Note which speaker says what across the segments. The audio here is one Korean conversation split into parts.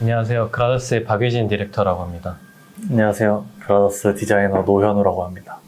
Speaker 1: 안녕하세요. 그라더스의 박유진 디렉터라고 합니다.
Speaker 2: 안녕하세요. 그라더스 디자이너 노현우라고 합니다.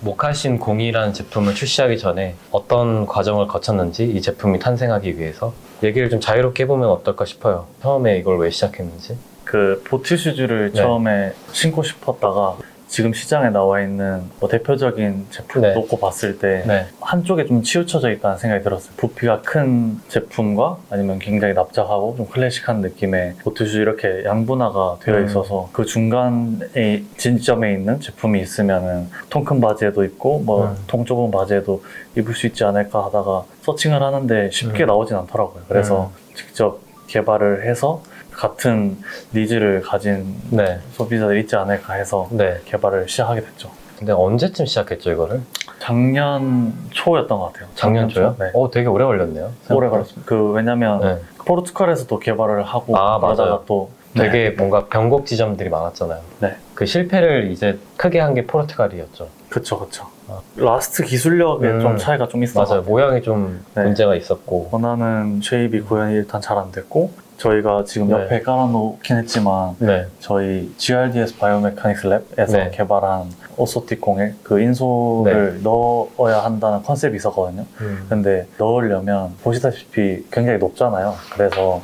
Speaker 1: 모카신 02라는 제품을 출시하기 전에 어떤 과정을 거쳤는지 이 제품이 탄생하기 위해서 얘기를 좀 자유롭게 해보면 어떨까 싶어요. 처음에 이걸 왜 시작했는지.
Speaker 2: 그 보트 슈즈를
Speaker 1: 네.
Speaker 2: 처음에 신고 싶었다가 지금 시장에 나와 있는 뭐 대표적인 제품
Speaker 1: 네.
Speaker 2: 놓고 봤을 때
Speaker 1: 네.
Speaker 2: 한쪽에 좀 치우쳐져 있다는 생각이 들었어요. 부피가 큰 제품과 아니면 굉장히 납작하고 좀 클래식한 느낌의 보트슈 이렇게 양분화가 되어
Speaker 1: 음.
Speaker 2: 있어서 그 중간에 진점에 있는 제품이 있으면은 통 큰 바지에도 입고 뭐
Speaker 1: 음.
Speaker 2: 통 좁은 바지에도 입을 수 있지 않을까 하다가 서칭을 하는데 쉽게
Speaker 1: 음.
Speaker 2: 나오진 않더라고요. 그래서 직접 개발을 해서 같은 니즈를 가진
Speaker 1: 네.
Speaker 2: 소비자들이 있지 않을까 해서
Speaker 1: 네.
Speaker 2: 개발을 시작하게 됐죠.
Speaker 1: 근데 언제쯤 시작했죠, 이거를?
Speaker 2: 작년 초였던 것 같아요.
Speaker 1: 작년 초요?
Speaker 2: 네.
Speaker 1: 어, 되게 오래 걸렸네요.
Speaker 2: 오래 걸렸습니다. 그 왜냐면
Speaker 1: 네.
Speaker 2: 포르투갈에서도 개발을 하고
Speaker 1: 아,
Speaker 2: 그러다가
Speaker 1: 맞아요.
Speaker 2: 또
Speaker 1: 되게 뭔가 변곡 지점들이 많았잖아요.
Speaker 2: 네.
Speaker 1: 그 실패를 이제 크게 한 게 포르투갈이었죠.
Speaker 2: 그쵸 그쵸.
Speaker 1: 아.
Speaker 2: 라스트 기술력에
Speaker 1: 음.
Speaker 2: 좀 차이가 좀 있어.
Speaker 1: 맞아요. 모양이 좀
Speaker 2: 네.
Speaker 1: 문제가 있었고.
Speaker 2: 원하는 쉐입이 구현이 일단 잘 안 됐고 저희가 지금
Speaker 1: 네.
Speaker 2: 옆에 깔아놓긴 했지만
Speaker 1: 네.
Speaker 2: 저희 GRDS 바이오메카닉스 랩에서
Speaker 1: 네.
Speaker 2: 개발한 오소틱 공에 그 인솔을 넣어야 한다는 컨셉이 있었거든요.
Speaker 1: 음.
Speaker 2: 근데 넣으려면 보시다시피 굉장히 높잖아요. 그래서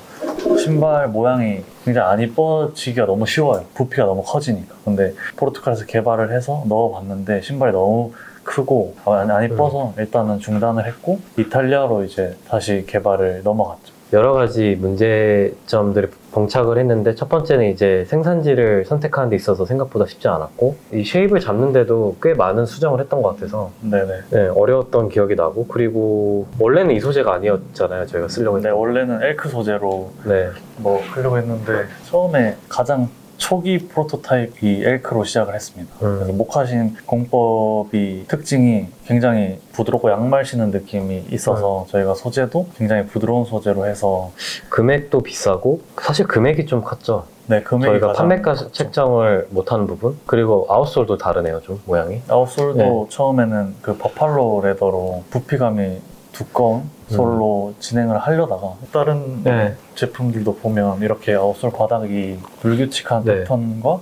Speaker 2: 신발 모양이 굉장히 안 이뻐지기가 너무 쉬워요. 부피가 너무 커지니까. 근데 포르투갈에서 개발을 해서 넣어봤는데 신발이 너무 크고 안, 안 이뻐서 일단은 중단을 했고 이탈리아로 이제 다시 개발을 넘어갔죠.
Speaker 1: 여러 가지 문제점들이 봉착을 했는데 첫 번째는 이제 생산지를 선택하는 데 있어서 생각보다 쉽지 않았고 이 쉐입을 잡는데도 꽤 많은 수정을 했던 것 같아서
Speaker 2: 네네.
Speaker 1: 네, 어려웠던 기억이 나고 그리고 원래는 이 소재가 아니었잖아요 저희가 쓰려고
Speaker 2: 근데
Speaker 1: 했는데
Speaker 2: 원래는 엘크 소재로
Speaker 1: 네.
Speaker 2: 뭐 하려고 했는데 처음에 가장 초기 프로토타입이 엘크로 시작을 했습니다.
Speaker 1: 음.
Speaker 2: 그래서 목하신 공법이 특징이 굉장히 부드럽고 양말 신는 느낌이 있어서 저희가 소재도 굉장히 부드러운 소재로 해서
Speaker 1: 금액도 비싸고 사실 금액이 좀 컸죠
Speaker 2: 네 금액이
Speaker 1: 저희가
Speaker 2: 가장
Speaker 1: 판매가
Speaker 2: 컸죠.
Speaker 1: 책정을 못하는 부분 그리고 아웃솔도 다르네요 좀 모양이
Speaker 2: 아웃솔도
Speaker 1: 네.
Speaker 2: 처음에는 그 버팔로 레더로 부피감이 두꺼운 솔로 진행을 하려다가 다른
Speaker 1: 음. 네.
Speaker 2: 제품들도 보면 이렇게 아웃솔 바닥이 불규칙한
Speaker 1: 네.
Speaker 2: 패턴과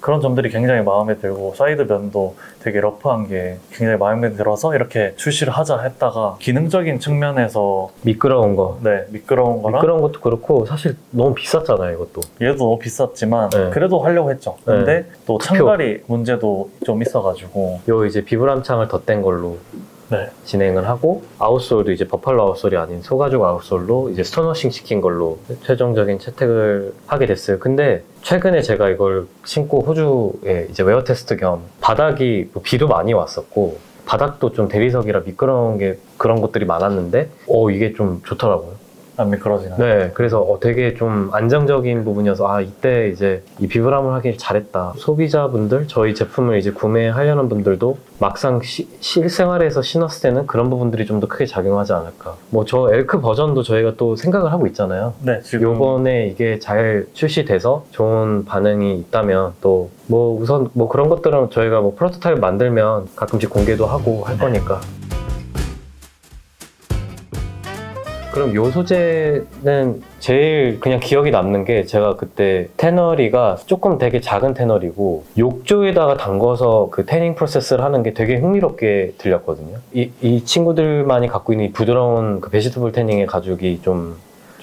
Speaker 2: 그런 점들이 굉장히 마음에 들고 사이드 면도 되게 러프한 게 굉장히 마음에 들어서 이렇게 출시를 하자 했다가 기능적인 측면에서
Speaker 1: 미끄러운 거
Speaker 2: 네 미끄러운 거랑
Speaker 1: 미끄러운 것도 그렇고 사실 너무 비쌌잖아요 이것도
Speaker 2: 얘도 너무 비쌌지만
Speaker 1: 네.
Speaker 2: 그래도 하려고 했죠. 근데 또 창가리 문제도 좀 있어가지고
Speaker 1: 요 이제 비브람 창을 덧댄 걸로
Speaker 2: 네.
Speaker 1: 진행을 하고 아웃솔도 이제 버팔로 아웃솔이 아닌 소가죽 아웃솔로 이제 스톤워싱 시킨 걸로 최종적인 채택을 하게 됐어요. 근데 최근에 제가 이걸 신고 호주에 이제 웨어 테스트 겸 바닥이 뭐 비도 많이 왔었고 바닥도 좀 대리석이라 미끄러운 게 그런 것들이 많았는데 어 이게 좀 좋더라고요.
Speaker 2: 안 미끄러지는.
Speaker 1: 네, 그래서 어, 되게 좀 안정적인 부분이어서 아 이때 이제 이 비브람을 하길 잘했다. 소비자분들 저희 제품을 이제 구매하려는 분들도 막상 시- 실생활에서 신었을 때는 그런 부분들이 좀 더 크게 작용하지 않을까. 뭐 저 엘크 버전도 저희가 또 생각을 하고 있잖아요.
Speaker 2: 네, 지금
Speaker 1: 요번에 이게 잘 출시돼서 좋은 반응이 있다면 또 뭐 우선 뭐 그런 것들은 저희가 뭐 프로토타입 만들면 가끔씩 공개도 하고 할 거니까. 그럼 요 소재는 제일 그냥 기억이 남는 게 제가 그때 테너리가 조금 되게 작은 테너리고 욕조에다가 담궈서 그 태닝 프로세스를 하는 게 되게 흥미롭게 들렸거든요. 이, 이 친구들만이 갖고 있는 이 부드러운 그 베지터블 태닝의 가죽이 좀,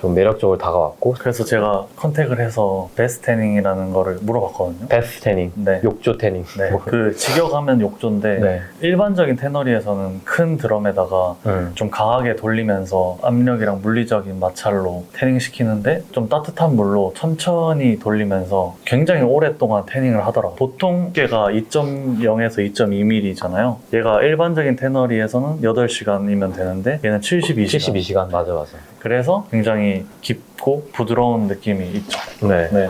Speaker 1: 좀 매력적으로 다가왔고
Speaker 2: 그래서 제가 컨택을 해서 베스테닝이라는 거를 물어봤거든요.
Speaker 1: 베스 태닝,
Speaker 2: 네.
Speaker 1: 욕조 태닝.
Speaker 2: 네,
Speaker 1: 뭐.
Speaker 2: 그 직역하면 욕조인데
Speaker 1: 네.
Speaker 2: 일반적인 테너리에서는 큰 드럼에다가
Speaker 1: 음.
Speaker 2: 좀 강하게 돌리면서 압력이랑 물리적인 마찰로 태닝 시키는데 좀 따뜻한 물로 천천히 돌리면서 굉장히 오랫동안 태닝을 하더라고요. 보통 깨가 2.0에서 2.2mm잖아요. 얘가 일반적인 테너리에서는 8시간이면 되는데 얘는 72시간.
Speaker 1: 72시간, 맞아, 맞아.
Speaker 2: 그래서 굉장히 깊고 부드러운 느낌이 있죠.
Speaker 1: 네.
Speaker 2: 네.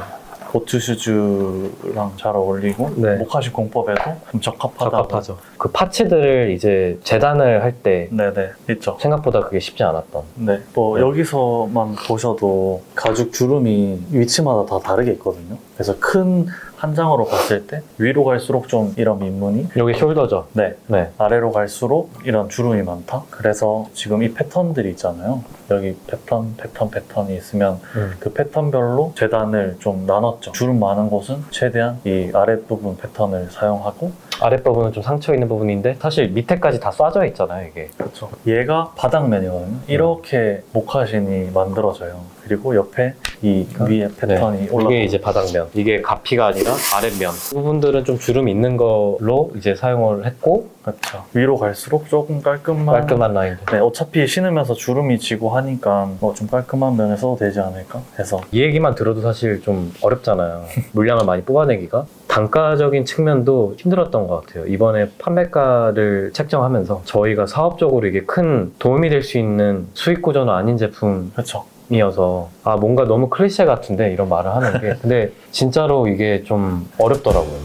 Speaker 2: 보트 슈즈랑 잘 어울리고
Speaker 1: 네.
Speaker 2: 모카시 공법에도 좀.
Speaker 1: 적합하죠. 그 파츠들을 이제 재단을 할 때
Speaker 2: 네네 있죠.
Speaker 1: 생각보다 그게 쉽지 않았던.
Speaker 2: 네. 뭐
Speaker 1: 네.
Speaker 2: 여기서만 보셔도 가죽 주름이 위치마다 다 다르게 있거든요. 그래서 큰 한 장으로 봤을 때 위로 갈수록 좀 이런 민문이
Speaker 1: 여기 숄더죠.
Speaker 2: 네
Speaker 1: 네.
Speaker 2: 아래로 갈수록 이런 주름이 많다. 그래서 지금 이 패턴들이 있잖아요. 여기 패턴, 패턴, 패턴이 있으면
Speaker 1: 음.
Speaker 2: 그 패턴별로 재단을 좀 나눴죠. 주름 많은 곳은 최대한 이 아랫부분 패턴을 사용하고
Speaker 1: 아랫부분은 좀 상처 있는 부분인데 사실 밑에까지 다 쏴져 있잖아요, 이게.
Speaker 2: 그렇죠. 얘가 바닥면이거든요. 이렇게 목화신이 만들어져요. 그리고 옆에 이 위에 패턴이 올라가.
Speaker 1: 이게 이제 바닥면. 이게 가피가 아니라 아랫면. 이 부분들은 좀 주름 있는 걸로 이제 사용을 했고
Speaker 2: 그렇죠. 위로 갈수록 조금 깔끔한.
Speaker 1: 깔끔한 라인들.
Speaker 2: 네, 어차피 신으면서 주름이 지고 하니까 뭐 좀 깔끔한 면에 써도 되지 않을까 해서
Speaker 1: 이 얘기만 들어도 사실 좀 어렵잖아요. 물량을 많이 뽑아내기가. 단가적인 측면도 힘들었던 것 같아요. 이번에 판매가를 책정하면서 저희가 사업적으로 이게 큰 도움이 될 수 있는 수익 구조는 아닌 제품
Speaker 2: 그렇죠.
Speaker 1: 이어서 아 뭔가 너무 클리셰 같은데 이런 말을 하는 게 근데 진짜로 이게 좀 어렵더라고요.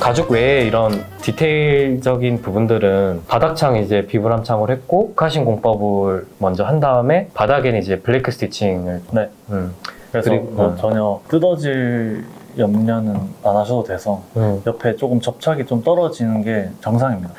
Speaker 1: 가죽 외에 이런 디테일적인 부분들은 바닥창 이제 비브람창을 했고 카신 공법을 먼저 한 다음에 바닥에는 이제 블레이크 스티칭을
Speaker 2: 네.
Speaker 1: 음,
Speaker 2: 그래서
Speaker 1: 그리고-
Speaker 2: 뭐
Speaker 1: 음.
Speaker 2: 전혀 뜯어질 염려는 안 하셔도 돼서
Speaker 1: 음.
Speaker 2: 옆에 조금 접착이 좀 떨어지는 게 정상입니다.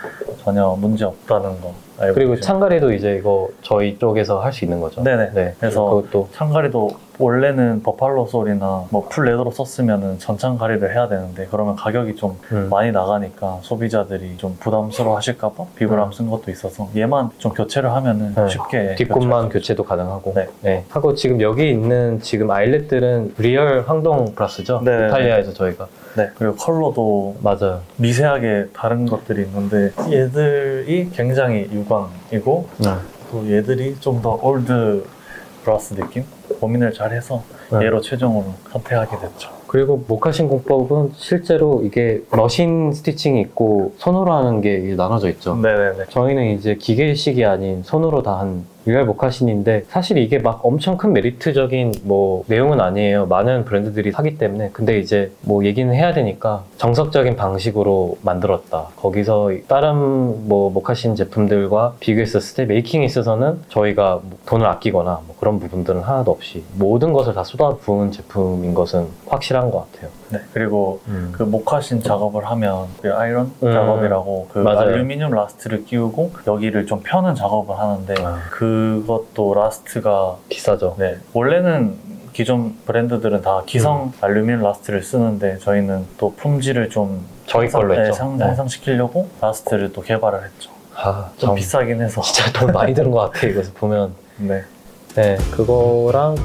Speaker 2: 전혀 문제 없다는 거 알고
Speaker 1: 그리고
Speaker 2: 계시면.
Speaker 1: 창가리도 이제 이거 저희 쪽에서 할 수 있는 거죠.
Speaker 2: 네네.
Speaker 1: 네.
Speaker 2: 그래서
Speaker 1: 그것도
Speaker 2: 창가리도 원래는 버팔로 솔이나 뭐 풀 레더로 썼으면 전창가리를 해야 되는데 그러면 가격이 좀
Speaker 1: 음.
Speaker 2: 많이 나가니까 소비자들이 좀 부담스러워 하실까봐 비브람 쓴 것도 있어서 얘만 좀 교체를 하면은
Speaker 1: 네.
Speaker 2: 쉽게
Speaker 1: 뒷꿈만
Speaker 2: 교체할 수
Speaker 1: 교체도 가능하고
Speaker 2: 네.
Speaker 1: 하고 지금 여기 있는 지금 아일렛들은 리얼 황동 플러스죠
Speaker 2: 네.
Speaker 1: 이탈리아에서 저희가
Speaker 2: 네 그리고 컬러도
Speaker 1: 맞아요
Speaker 2: 미세하게 다른 것들이 있는데 얘들이 굉장히 유광이고 또 얘들이 좀 더 올드 브라스 느낌 고민을 잘 해서
Speaker 1: 네.
Speaker 2: 얘로 최종으로 선택하게 됐죠.
Speaker 1: 그리고 모카신 공법은 실제로 이게 머신 스티칭이 있고 손으로 하는 게 나눠져 있죠
Speaker 2: 네네네.
Speaker 1: 저희는 이제 기계식이 아닌 손으로 다한 리얼 모카신인데 사실 이게 막 엄청 큰 메리트적인 뭐 내용은 아니에요. 많은 브랜드들이 하기 때문에 근데 이제 뭐 얘기는 해야 되니까 정석적인 방식으로 만들었다. 거기서 다른 뭐 모카신 제품들과 비교했었을 때 메이킹에 있어서는 저희가 뭐 돈을 아끼거나 뭐 그런 부분들은 하나도 없이 모든 것을 다 쏟아부은 제품인 것은 확실한 것 같아요.
Speaker 2: 네. 그리고 그 목화신 작업을 하면 그 아이런
Speaker 1: 음.
Speaker 2: 작업이라고 그
Speaker 1: 맞아요.
Speaker 2: 알루미늄 라스트를 끼우고 여기를 좀 펴는 작업을 하는데
Speaker 1: 아.
Speaker 2: 그 것도 라스트가
Speaker 1: 비싸죠.
Speaker 2: 네 원래는 기존 브랜드들은 다 기성 알루미늄 라스트를 쓰는데 저희는 또 품질을 좀
Speaker 1: 저희
Speaker 2: 향상-
Speaker 1: 걸로
Speaker 2: 네,
Speaker 1: 했죠.
Speaker 2: 상,
Speaker 1: 네.
Speaker 2: 향상시키려고 라스트를 또 개발을 했죠.
Speaker 1: 아,
Speaker 2: 좀
Speaker 1: 참
Speaker 2: 비싸긴 해서.
Speaker 1: 진짜 돈 많이 드는 것 같아 이것을 보면.
Speaker 2: 네.
Speaker 1: 네, 그거랑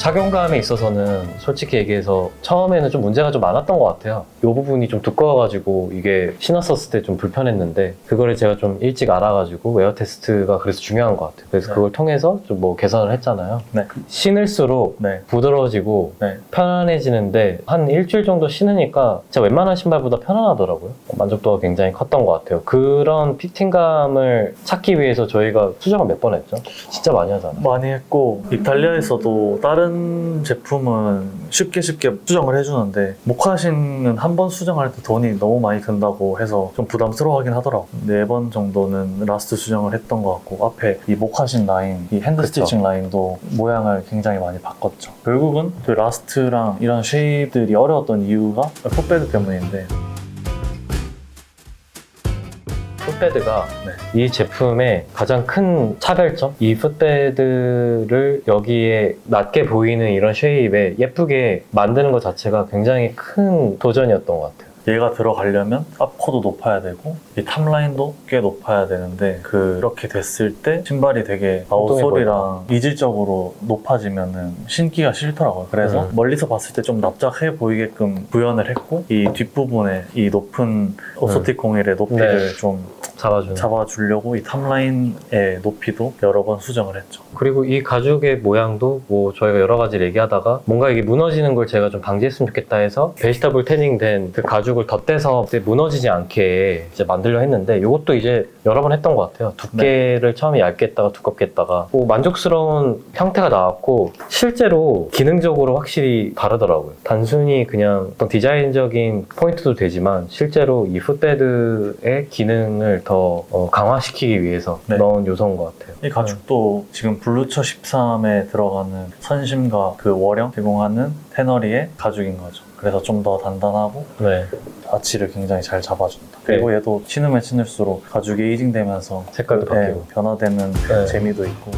Speaker 1: 착용감에 있어서는 솔직히 얘기해서 처음에는 좀 문제가 좀 많았던 것 같아요. 이 부분이 좀 두꺼워가지고 이게 신었었을 때 좀 불편했는데 그거를 제가 좀 일찍 알아가지고 웨어 테스트가 그래서 중요한 것 같아요. 그래서
Speaker 2: 네.
Speaker 1: 그걸 통해서 좀 뭐 개선을 했잖아요.
Speaker 2: 네.
Speaker 1: 신을수록
Speaker 2: 네.
Speaker 1: 부드러워지고
Speaker 2: 네.
Speaker 1: 편안해지는데 한 일주일 정도 신으니까 진짜 웬만한 신발보다 편안하더라고요. 만족도가 굉장히 컸던 것 같아요. 그런 피팅감을 찾기 위해서 저희가 수정을 몇 번 했죠? 진짜 많이 하잖아요.
Speaker 2: 많이 했고 이탈리아에서도 다른 제품은 쉽게 쉽게 수정을 해주는데 목화신은 한 번 수정할 때 돈이 너무 많이 든다고 해서 좀 부담스러워하긴 하더라고 네 번 정도는 라스트 수정을 했던 것 같고 앞에 이 목화신 라인 이 핸드. 스티칭 라인도 모양을 굉장히 많이 바꿨죠 결국은 그 라스트랑 이런 쉐입들이 어려웠던 이유가 풋베드 때문인데
Speaker 1: 풋베드가
Speaker 2: 네.
Speaker 1: 이 제품의 가장 큰 차별점? 이 풋베드를 여기에 낮게 보이는 이런 쉐입에 예쁘게 만드는 것 자체가 굉장히 큰 도전이었던 것 같아요.
Speaker 2: 얘가 들어가려면 앞코도 높아야 되고 이 탑라인도 꽤 높아야 되는데 그렇게 됐을 때 신발이 되게 아웃솔이랑 이질적으로 높아지면은 신기가 싫더라고요. 그래서
Speaker 1: 음.
Speaker 2: 멀리서 봤을 때 좀 납작해 보이게끔 구현을 했고 이 뒷부분에 이 높은 오소틱 공일의 높이를
Speaker 1: 네.
Speaker 2: 좀
Speaker 1: 잡아주는.
Speaker 2: 잡아주려고 이 탑라인의 높이도 여러 번 수정을 했죠.
Speaker 1: 그리고 이 가죽의 모양도 뭐 저희가 여러 가지를 얘기하다가 뭔가 이게 무너지는 걸 제가 좀 방지했으면 좋겠다 해서 베지터블 태닝 된 그 가죽을 덧대서 이제 무너지지 않게 이제 만들려 했는데 이것도 이제 여러 번 했던 것 같아요. 두께를 처음에 얇게 했다가 두껍게 했다가 뭐 만족스러운 형태가 나왔고 실제로 기능적으로 확실히 다르더라고요. 단순히 그냥 어떤 디자인적인 포인트도 되지만 실제로 이 풋베드의 기능을 더 어, 강화시키기 위해서
Speaker 2: 네.
Speaker 1: 넣은 요소인 것 같아요.
Speaker 2: 이 가죽도 지금 블루처 13에 들어가는 선심과 그 월형 제공하는 테너리의 가죽인 거죠. 그래서 좀 더 단단하고
Speaker 1: 네.
Speaker 2: 아치를 굉장히 잘 잡아준다. 그리고 얘도 신으면 신을수록 가죽이 에이징되면서
Speaker 1: 색깔도
Speaker 2: 그, 예,
Speaker 1: 바뀌고.
Speaker 2: 변화되는
Speaker 1: 네.
Speaker 2: 재미도 있고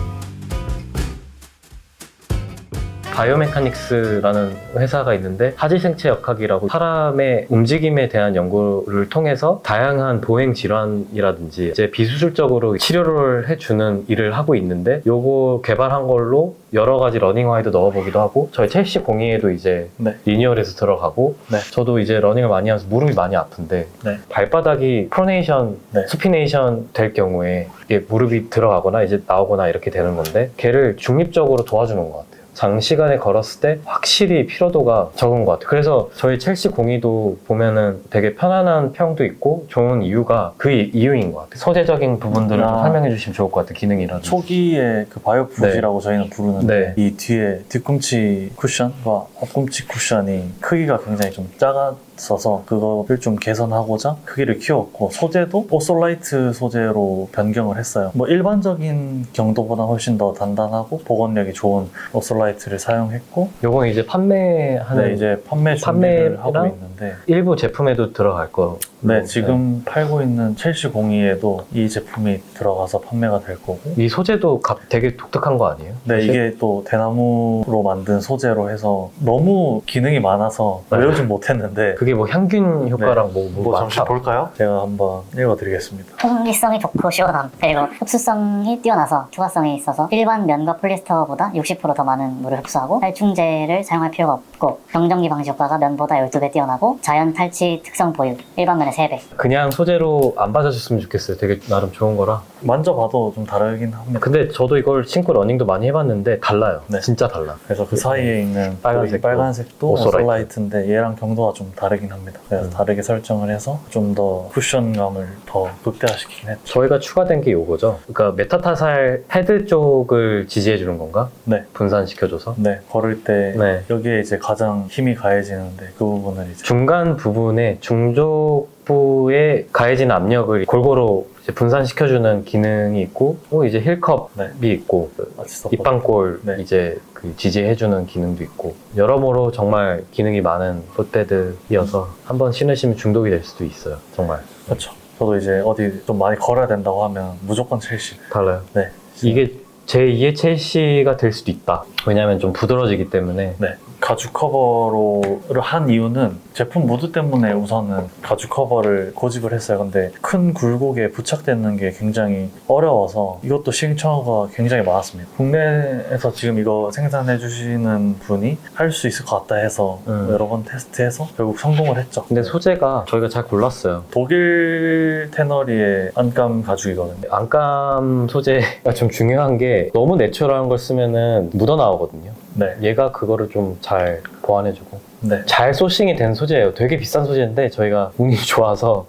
Speaker 1: 바이오메카닉스라는 회사가 있는데 하지생체 역학이라고 사람의 움직임에 대한 연구를 통해서 다양한 보행 질환이라든지 이제 비수술적으로 치료를 해주는 일을 하고 있는데 요거 개발한 걸로 여러 가지 러닝화에도 넣어보기도 하고 저희 첼시 공이에도 이제
Speaker 2: 네.
Speaker 1: 리니얼에서 들어가고
Speaker 2: 네.
Speaker 1: 저도 이제 러닝을 많이 하면서 무릎이 많이 아픈데
Speaker 2: 네.
Speaker 1: 발바닥이 프로네이션,
Speaker 2: 네.
Speaker 1: 스피네이션 될 경우에 이게 무릎이 들어가거나 이제 나오거나 이렇게 되는 건데 걔를 중립적으로 도와주는 것 같아요. 장시간에 걸었을 때 확실히 피로도가 적은 것 같아요. 그래서 저희 첼시 공이도 보면은 되게 편안한 평도 있고 좋은 이유가 그 이- 이유인 것 같아요. 소재적인 부분들을 좀
Speaker 2: 아.
Speaker 1: 설명해 주시면 좋을 것 같아요. 기능이라든지.
Speaker 2: 초기에 그 바이오푸지라고 저희는 부르는데
Speaker 1: 네.
Speaker 2: 이 뒤에 뒤꿈치 쿠션과 앞꿈치 쿠션이 크기가 굉장히 좀 작 았어서 그거를 좀 개선하고자 크기를 키웠고 소재도 오솔라이트 소재로 변경을 했어요. 뭐 일반적인 경도보다 훨씬 더 단단하고 보건력이 좋은 오솔라이트를 사용했고
Speaker 1: 요건 이제 판매하는
Speaker 2: 네, 이제 판매 준비를
Speaker 1: 판매랑
Speaker 2: 하고 있는데
Speaker 1: 일부 제품에도 들어갈 거.
Speaker 2: 네, 지금 팔고 있는 첼시 공이에도 이 제품이 들어가서 판매가 될 거고
Speaker 1: 이 소재도 가- 되게 독특한 거 아니에요?
Speaker 2: 네,
Speaker 1: 사실?
Speaker 2: 이게 또 대나무로 만든 소재로 해서 너무 기능이 많아서
Speaker 1: 네.
Speaker 2: 외우진 못했는데
Speaker 1: 그게 뭐 향균 효과랑 뭐, 뭐,
Speaker 2: 뭐 잠시. 볼까요? 제가 한번 읽어드리겠습니다.
Speaker 3: 통기성이 좋고 시원함 그리고 흡수성이 뛰어나서 투과성이 있어서 일반 면과 폴리스터보다 60%더 많은 물을 흡수하고 탈충제를 사용할 필요가 없고 경정기 방지 효과가 면보다 12배 뛰어나고 자연 탈취 특성 보유 일반 면의 3배
Speaker 1: 그냥 소재로 안 받아줬으면 좋겠어요. 되게 나름 좋은 거라.
Speaker 2: 만져봐도 좀 다르긴 합니다.
Speaker 1: 근데 저도 이걸 신고 러닝도 많이 해봤는데 달라요.
Speaker 2: 네.
Speaker 1: 진짜 달라.
Speaker 2: 그래서 그 사이에 있는
Speaker 1: 빨간색도
Speaker 2: 이 빨간색도
Speaker 1: 오솔라이트.
Speaker 2: 오솔라이트인데 얘랑 경도가 좀 다 르긴 합니다. 그래서
Speaker 1: 음.
Speaker 2: 다르게 설정을 해서 좀 더 쿠션감을 더 극대화시키긴 했죠.
Speaker 1: 저희가 추가된 게 요거죠. 그러니까 메타타살 헤드 쪽을 지지해 주는 건가?
Speaker 2: 네.
Speaker 1: 분산시켜줘서.
Speaker 2: 네, 걸을 때
Speaker 1: 네.
Speaker 2: 여기에 이제 가장 힘이 가해지는데 그 부분을 이제
Speaker 1: 중간 부분에 중족부에 가해지는 압력을 골고루 이제 분산시켜주는 기능이 있고, 또 이제 힐컵이
Speaker 2: 네.
Speaker 1: 있고,
Speaker 2: 써보고
Speaker 1: 입방골
Speaker 2: 네.
Speaker 1: 이제 그 지지해주는 기능도 있고 여러모로 정말 기능이 많은 풋베드이어서 한번 신으시면 중독이 될 수도 있어요. 정말
Speaker 2: 그렇죠. 저도 이제 어디 좀 많이 걸어야 된다고 하면 무조건 첼시.
Speaker 1: 달라요.
Speaker 2: 네.
Speaker 1: 이게 제 2의 첼시가 될 수도 있다. 왜냐하면 좀 부드러지기 때문에
Speaker 2: 네. 가죽 커버로를 한 이유는 제품 무드 때문에 우선은 가죽 커버를 고집을 했어요. 근데 큰 굴곡에 부착되는 게 굉장히 어려워서 이것도 시행착오가 굉장히 많았습니다. 국내에서 지금 이거 생산해 주시는 분이 할 수 있을 것 같다 해서
Speaker 1: 음.
Speaker 2: 여러 번 테스트해서 결국 성공을 했죠.
Speaker 1: 근데 소재가 저희가 잘 골랐어요.
Speaker 2: 독일 테너리의 안감 가죽이거든요.
Speaker 1: 안감 소재가 좀 중요한 게 너무 내추럴한 걸 쓰면은 묻어 나오거든요.
Speaker 2: 네.
Speaker 1: 얘가 그거를 좀 잘 보완해주고
Speaker 2: 네.
Speaker 1: 잘 소싱이 된 소재예요. 되게 비싼 소재인데 저희가 운이 좋아서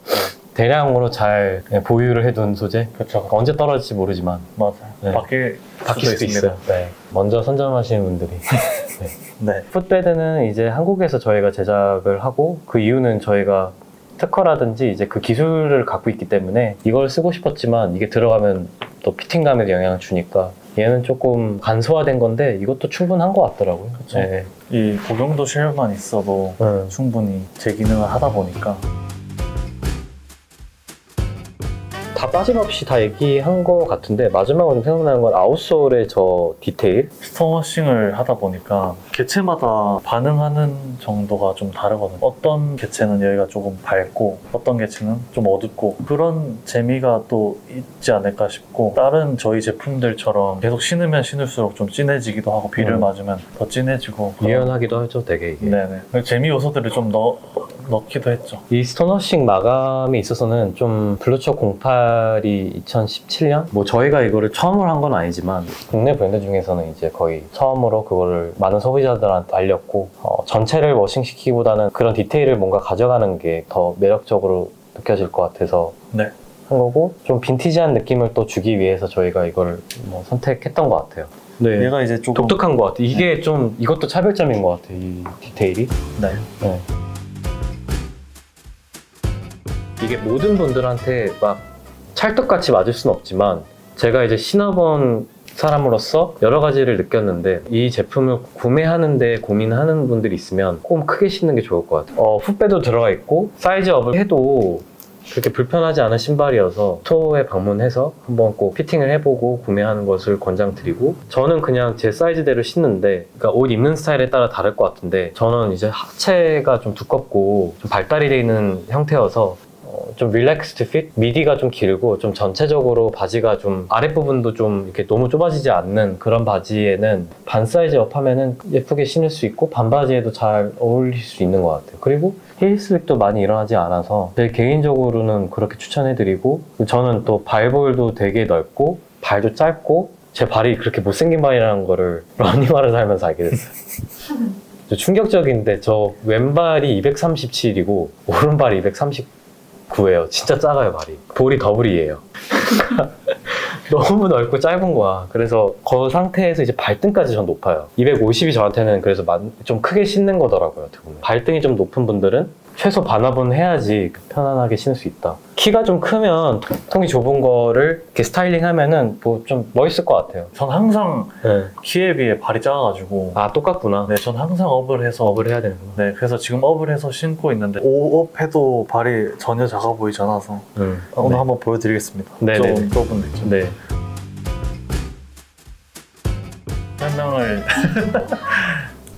Speaker 1: 대량으로 잘 보유를 해둔 소재.
Speaker 2: 그렇죠.
Speaker 1: 언제 떨어질지 모르지만
Speaker 2: 맞아요.
Speaker 1: 네.
Speaker 2: 바뀔,
Speaker 1: 바뀔 수도 있어요. 네. 먼저 선점하시는 분들이.
Speaker 2: 네.
Speaker 1: 풋베드는 이제 한국에서 저희가 제작을 하고 그 이유는 저희가 특허라든지 이제 그 기술을 갖고 있기 때문에 이걸 쓰고 싶었지만 이게 들어가면 또 피팅감에도 영향을 주니까 얘는 조금 간소화된 건데 이것도 충분한 것 같더라고요.
Speaker 2: 그쵸.
Speaker 1: 네.
Speaker 2: 이 고경도 쉘만 있어도
Speaker 1: 음.
Speaker 2: 충분히 제 기능을 하다 보니까
Speaker 1: 빠짐없이 다 얘기한 것 같은데 마지막으로 좀 생각나는 건 아웃솔의 저 디테일
Speaker 2: 스톤워싱을 하다 보니까 개체마다 반응하는 정도가 좀 다르거든요. 어떤 개체는 여기가 조금 밝고 어떤 개체는 좀 어둡고 그런 재미가 또 있지 않을까 싶고 다른 저희 제품들처럼 계속 신으면 신을수록 좀 진해지기도 하고 비를
Speaker 1: 음.
Speaker 2: 맞으면 더 진해지고 그런-
Speaker 1: 유연하기도 하죠 되게 이게
Speaker 2: 네네 재미 요소들을 좀 넣, 넣기도 했죠.
Speaker 1: 이 스톤워싱 마감에 있어서는 좀 블루초 08이 2017년 뭐 저희가 이거를 처음으로 한 건 아니지만 국내 브랜드 중에서는 이제 거의 처음으로 그거를 많은 소비자들한테 알렸고 어, 전체를 워싱시키기보다는 그런 디테일을 뭔가 가져가는 게 더 매력적으로 느껴질 것 같아서
Speaker 2: 네.
Speaker 1: 한 거고 좀 빈티지한 느낌을 또 주기 위해서 저희가 이걸 뭐 선택했던 것 같아요. 네.
Speaker 2: 얘가 이제 조금
Speaker 1: 독특한 것 같아. 이게 좀 이것도 차별점인 것 같아. 이 디테일이.
Speaker 2: 네.
Speaker 1: 네. 이게 모든 분들한테 막 찰떡같이 맞을 수는 없지만 제가 이제 신어본 사람으로서 여러 가지를 느꼈는데 이 제품을 구매하는데 고민하는 분들이 있으면 꼭 크게 신는 게 좋을 것 같아요. 어, 풋배도 들어가 있고 사이즈업을 해도 그렇게 불편하지 않은 신발이어서 스토어에 방문해서 한번 꼭 피팅을 해보고 구매하는 것을 권장드리고 저는 그냥 제 사이즈대로 신는데 그러니까 옷 입는 스타일에 따라 다를 것 같은데 저는 이제 하체가 좀 두껍고 좀 발달이 되어 있는 형태여서 어, 좀 릴렉스드 핏? 미디가 좀 길고 좀 전체적으로 바지가 좀 아랫부분도 좀 이렇게 너무 좁아지지 않는 그런 바지에는 반 사이즈 업 하면은 예쁘게 신을 수 있고 반바지에도 잘 어울릴 수 있는 것 같아요. 그리고 힐스릭도 많이 일어나지 않아서 제 개인적으로는 그렇게 추천해드리고 저는 또 발볼도 되게 넓고 발도 짧고 제 발이 그렇게 못생긴 발이라는 거를 러닝화를 살면서 알게 됐어요. 저 충격적인데 저 왼발이 237이고 오른발이 239 예요. 진짜 작아요 발이. 볼이 더블이에요. 너무 넓고 짧은 거야. 그래서 그 상태에서 이제 발등까지 전 높아요. 250이 저한테는 그래서 만- 좀 크게 신는 거더라고요. 어떻게 보면. 발등이 좀 높은 분들은 최소 반합은 해야지 편안하게 신을 수 있다. 키가 좀 크면 통이 좁은 거를 이렇게 스타일링 하면은 뭐 좀 멋있을 것 같아요.
Speaker 2: 전 항상
Speaker 1: 네.
Speaker 2: 키에 비해 발이 작아가지고
Speaker 1: 아 똑같구나.
Speaker 2: 네, 전 항상 업을 해서
Speaker 1: 업을 해야 되는구나.
Speaker 2: 네, 그래서 지금 업을 해서 신고 있는데 5업 해도 발이 전혀 작아 보이지 않아서
Speaker 1: 음.
Speaker 2: 오늘
Speaker 1: 네.
Speaker 2: 한번 보여드리겠습니다.
Speaker 1: 네, 네,
Speaker 2: 좀
Speaker 1: 네.
Speaker 2: 좁은 느낌.
Speaker 1: 네.
Speaker 2: 설명을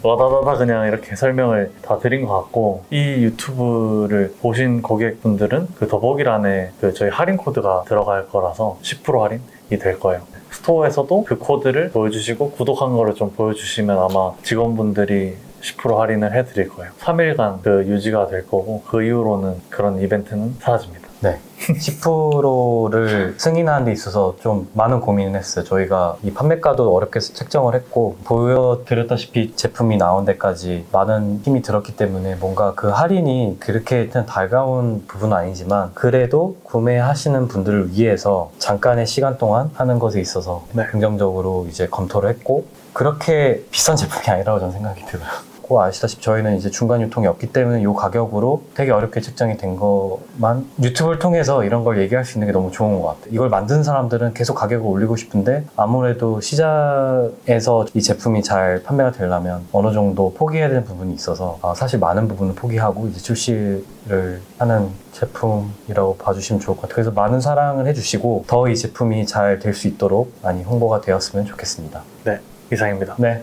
Speaker 2: 와다다다 그냥 이렇게 설명을 다 드린 것 같고 이 유튜브를 보신 고객분들은 그 더보기란에 그 저희 할인 코드가 들어갈 거라서 10% 할인이 될 거예요. 스토어에서도 그 코드를 보여주시고 구독한 거를 좀 보여주시면 아마 직원분들이 10% 할인을 해드릴 거예요. 3일간 그 유지가 될 거고 그 이후로는 그런 이벤트는 사라집니다.
Speaker 1: 네. 10%를 승인하는 데 있어서 좀 많은 고민을 했어요. 저희가 이 판매가도 어렵게 책정을 했고 보여드렸다시피 제품이 나온 데까지 많은 힘이 들었기 때문에 뭔가 그 할인이 그렇게 달가운 부분은 아니지만 그래도 구매하시는 분들을 위해서 잠깐의 시간 동안 하는 것에 있어서
Speaker 2: 네.
Speaker 1: 긍정적으로 이제 검토를 했고 그렇게 비싼 제품이 아니라고 저는 생각이 들어요. 고 아시다시피 저희는 이제 중간 유통이 없기 때문에 이 가격으로 되게 어렵게 책정이 된 것만 유튜브를 통해서 이런 걸 얘기할 수 있는 게 너무 좋은 것 같아요. 이걸 만든 사람들은 계속 가격을 올리고 싶은데 아무래도 시장에서 이 제품이 잘 판매가 되려면 어느 정도 포기해야 되는 부분이 있어서 아, 사실 많은 부분을 포기하고 이제 출시를 하는 제품이라고 봐주시면 좋을 것 같아요. 그래서 많은 사랑을 해주시고 더 이 제품이 잘 될 수 있도록 많이 홍보가 되었으면 좋겠습니다.
Speaker 2: 네, 이상입니다.
Speaker 1: 네.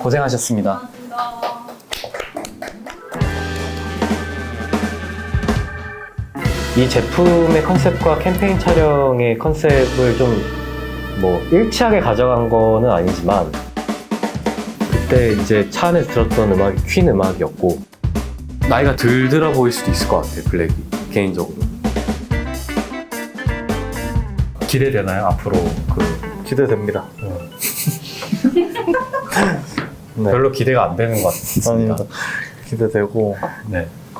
Speaker 1: 고생하셨습니다. 이 제품의 컨셉과 캠페인 촬영의 컨셉을 좀 뭐 일치하게 가져간 거는 아니지만 그때 이제 차 안에서 들었던 음악이 퀸 음악이었고 나이가 덜 들어 보일 수도 있을 것 같아요 블랙이 개인적으로 기대되나요 앞으로 그
Speaker 2: 기대됩니다. 네.
Speaker 1: 별로 기대가 안 되는 것 같습니다.
Speaker 2: 아닙니다. 기대되고
Speaker 1: 네.